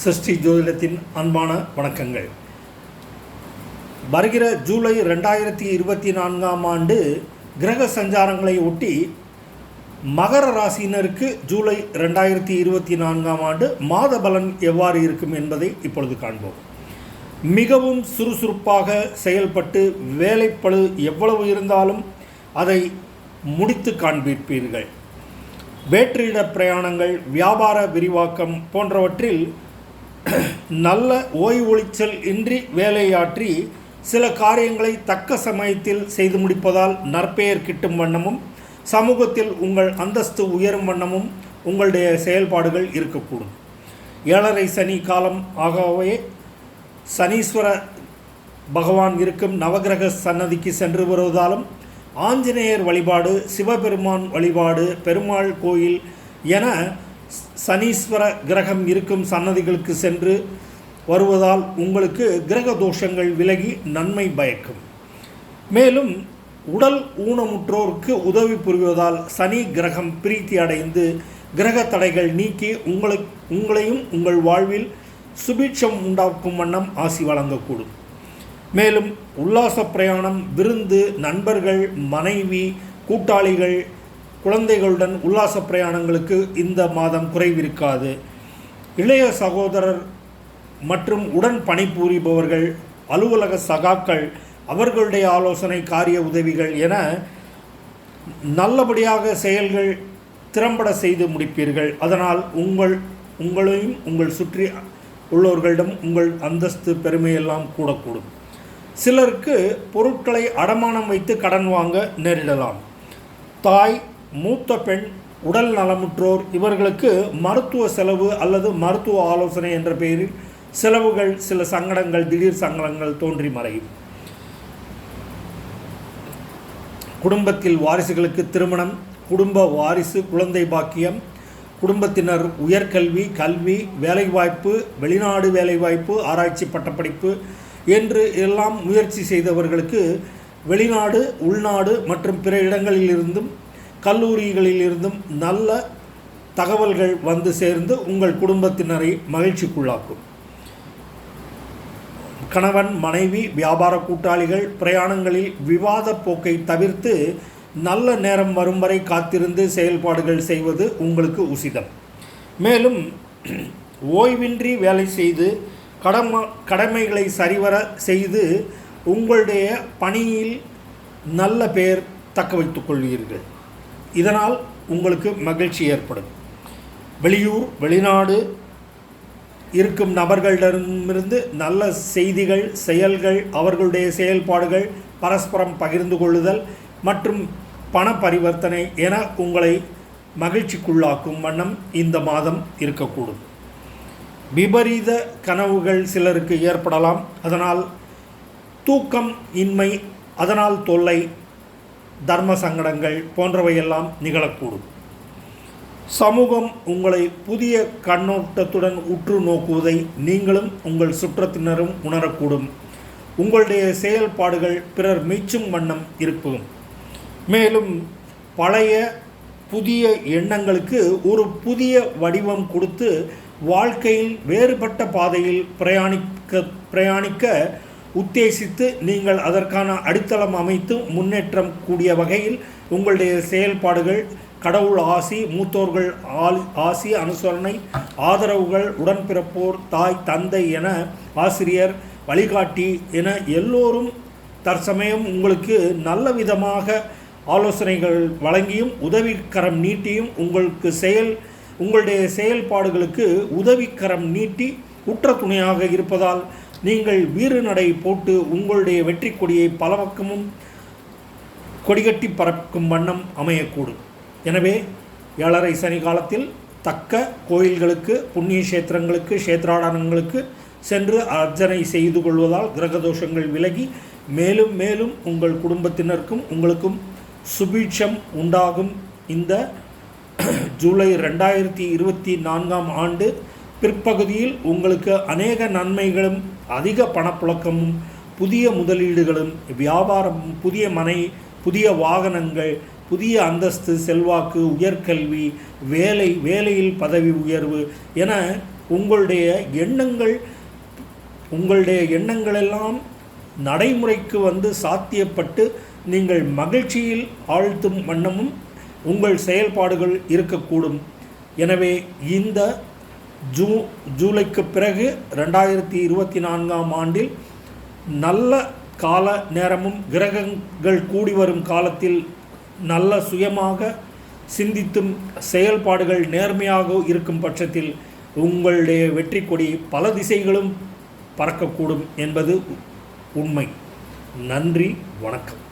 சிருஷ்டி ஜோதிடத்தின் அன்பான வணக்கங்கள். வருகிற ஜூலை ரெண்டாயிரத்தி இருபத்தி நான்காம் ஆண்டு கிரக சஞ்சாரங்களை ஒட்டி மகர ராசியினருக்கு ஜூலை ரெண்டாயிரத்தி இருபத்தி நான்காம் ஆண்டு மாத பலன் எவ்வாறு இருக்கும் என்பதை இப்பொழுது காண்போம். மிகவும் சுறுசுறுப்பாக செயல்பட்டு வேலைப்பழு எவ்வளவு இருந்தாலும் அதை முடித்து காண்பிப்பீர்கள். வேற்றிட பிரயாணங்கள் வியாபார விரிவாக்கம் போன்றவற்றில் நல்ல ஓய்வொழிச்சல் இன்றி வேலையாற்றி சில காரியங்களை தக்க சமயத்தில் செய்து முடிப்பதால் நற்பெயர் கிட்டும் வண்ணமும் சமூகத்தில் உங்கள் அந்தஸ்து உயரும் வண்ணமும் உங்களுடைய செயல்பாடுகள் இருக்கக்கூடும். ஏழரை சனி காலம் ஆகவே சனீஸ்வர பகவான் இருக்கும் நவகிரக சன்னதிக்கு சென்று வருவதாலும் ஆஞ்சநேயர் வழிபாடு சிவபெருமான் வழிபாடு பெருமாள் கோயில் என சனீஸ்வர கிரகம் இருக்கும் சன்னதிகளுக்கு சென்று வருவதால் உங்களுக்கு கிரக தோஷங்கள் விலகி நன்மை பயக்கும். மேலும் உடல் ஊனமுற்றோருக்கு உதவி புரிவதால் சனி கிரகம் பிரீத்தி அடைந்து கிரக தடைகள் நீக்கி உங்களை உங்களையும் உங்கள் வாழ்வில் சுபீட்சம் உண்டாக்கும் வண்ணம் ஆசி வழங்கக்கூடும். மேலும் உல்லாச பிரயாணம் விருந்து நண்பர்கள் மனைவி கூட்டாளிகள் குழந்தைகளுடன் உல்லாச பிரயாணங்களுக்கு இந்த மாதம் குறைவிருக்காது. இளைய சகோதரர் மற்றும் உடன் பணிபுரிபவர்கள் அலுவலக சகாக்கள் அவர்களுடைய ஆலோசனை காரிய உதவிகள் என நல்லபடியாக செயல்கள் திறம்பட செய்து முடிப்பீர்கள். அதனால் உங்கள் உங்களையும் உங்கள் சுற்றி உள்ளவர்களிடம் உங்கள் அந்தஸ்து பெருமையெல்லாம் கூடக்கூடும். சிலருக்கு பொருட்களை அடமானம் வைத்து கடன் வாங்க நேரிடலாம். தாய் மூத்த பெண் உடல் நலமுற்றோர் இவர்களுக்கு மருத்துவ செலவு அல்லது மருத்துவ ஆலோசனை என்ற பெயரில் செலவுகள் சில சங்கடங்கள் திடீர் சங்கடங்கள் தோன்றி மறையும். குடும்பத்தில் வாரிசுகளுக்கு திருமணம் குடும்ப வாரிசு குழந்தை பாக்கியம் குடும்பத்தினர் உயர்கல்வி கல்வி வேலைவாய்ப்பு வெளிநாடு வேலைவாய்ப்பு ஆராய்ச்சி பட்டப்படிப்பு என்று எல்லாம் முயற்சி செய்தவர்களுக்கு வெளிநாடு உள்நாடு மற்றும் பிற இடங்களிலிருந்தும் கல்லூரிகளிலிருந்தும் நல்ல தகவல்கள் வந்து சேர்ந்து உங்கள் குடும்பத்தினரை மகிழ்ச்சிக்குள்ளாக்கும். கணவன் மனைவி வியாபார கூட்டாளிகள் பிரயாணங்களில் விவாத போக்கை தவிர்த்து நல்ல நேரம் வரும் வரை காத்திருந்து செயல்பாடுகள் செய்வது உங்களுக்கு உசிதம். மேலும் ஓய்வின்றி வேலை செய்து கடம கடமைகளை சரிவர செய்து உங்களுடைய பணியில் நல்ல பெயர் தக்க வைத்துக் கொள்வீர்கள். இதனால் உங்களுக்கு மகிழ்ச்சி ஏற்படும். வெளியூர் வெளிநாடு இருக்கும் நபர்களிடமிருந்து நல்ல செய்திகள் செயல்கள் அவர்களுடைய செயல்பாடுகள் பரஸ்பரம் பகிர்ந்து கொள்ளுதல் மற்றும் பண பரிவர்த்தனை என உங்களை மகிழ்ச்சிக்குள்ளாக்கும் வண்ணம் இந்த மாதம் இருக்கக்கூடும். விபரீத கனவுகள் சிலருக்கு ஏற்படலாம். அதனால் தூக்கம் இன்மை அதனால் தொல்லை தர்ம சங்கடங்கள் போன்றவையெல்லாம் நிகழக்கூடும். சமூகம் உங்களை புதிய கண்ணோட்டத்துடன் உற்று நோக்குவதை நீங்களும் உங்கள் சுற்றத்தினரும் உணரக்கூடும். உங்களுடைய செயல்பாடுகள் பிறர் மீச்சும் வண்ணம் இருக்கும். மேலும் பழைய புதிய எண்ணங்களுக்கு ஒரு புதிய வடிவம் கொடுத்து வாழ்க்கையில் வேறுபட்ட பாதையில் பிரயாணிக்க பிரயாணிக்க உத்தேசித்து நீங்கள் அதற்கான அடித்தளம் அமைத்து முன்னேற்றம் கூடிய வகையில் உங்களுடைய செயல்பாடுகள் கடவுள் ஆசி மூத்தோர்கள் ஆல் ஆசி அனுசரணை ஆதரவுகள் உடன்பிறப்போர் தாய் தந்தை என ஆசிரியர் வழிகாட்டி என எல்லோரும் தற்சமயம் உங்களுக்கு நல்ல விதமாக ஆலோசனைகள் வழங்கியும் உதவிக்கரம் நீட்டியும் உங்களுக்கு செயல் உங்களுடைய செயல்பாடுகளுக்கு உதவிக்கரம் நீட்டி உற்ற துணையாக இருப்பதால் நீங்கள் வீறு நடை போட்டு உங்களுடைய வெற்றி கொடியை பல பக்கமும் கொடிகட்டி பறக்கும் வண்ணம் அமையக்கூடும் எனவே ஏழரை சனி காலத்தில் தக்க கோயில்களுக்கு புண்ணிய கஷேத்திரங்களுக்கு கஷேத்ராடனங்களுக்கு சென்று அர்ச்சனை செய்து கொள்வதால் கிரகதோஷங்கள் விலகி மேலும் மேலும் உங்கள் குடும்பத்தினருக்கும் உங்களுக்கும் சுபீட்சம் உண்டாகும். இந்த ஜூலை ரெண்டாயிரத்தி இருபத்தி நான்காம் ஆண்டு பிற்பகுதியில் உங்களுக்கு அநேக நன்மைகளும் அதிக பணப்புழக்கமும் புதிய முதலீடுகளும் வியாபாரம் புதிய மனை புதிய வாகனங்கள் புதிய அந்தஸ்து செல்வாக்கு உயர்கல்வி வேலை வேலையில் பதவி உயர்வு என உங்களுடைய எண்ணங்கள் உங்களுடைய எண்ணங்களெல்லாம் நடைமுறைக்கு வந்து சாத்தியப்பட்டு நீங்கள் மகிழ்ச்சியில் ஆழ்த்தும் வண்ணமும் உங்கள் செயல்பாடுகள் இருக்கக்கூடும். எனவே இந்த ஜூ ஜூலைக்கு பிறகு ரெண்டாயிரத்தி இருபத்தி நான்காம் ஆண்டில் நல்ல கால நேரமும் கிரகங்கள் கூடி வரும் காலத்தில் நல்ல சுயமாக சிந்தித்தும் செயல்பாடுகள் நேர்மையாக இருக்கும் பட்சத்தில் உங்களுடைய வெற்றி கொடி பல திசைகளும் பறக்கக்கூடும் என்பது உண்மை. நன்றி வணக்கம்.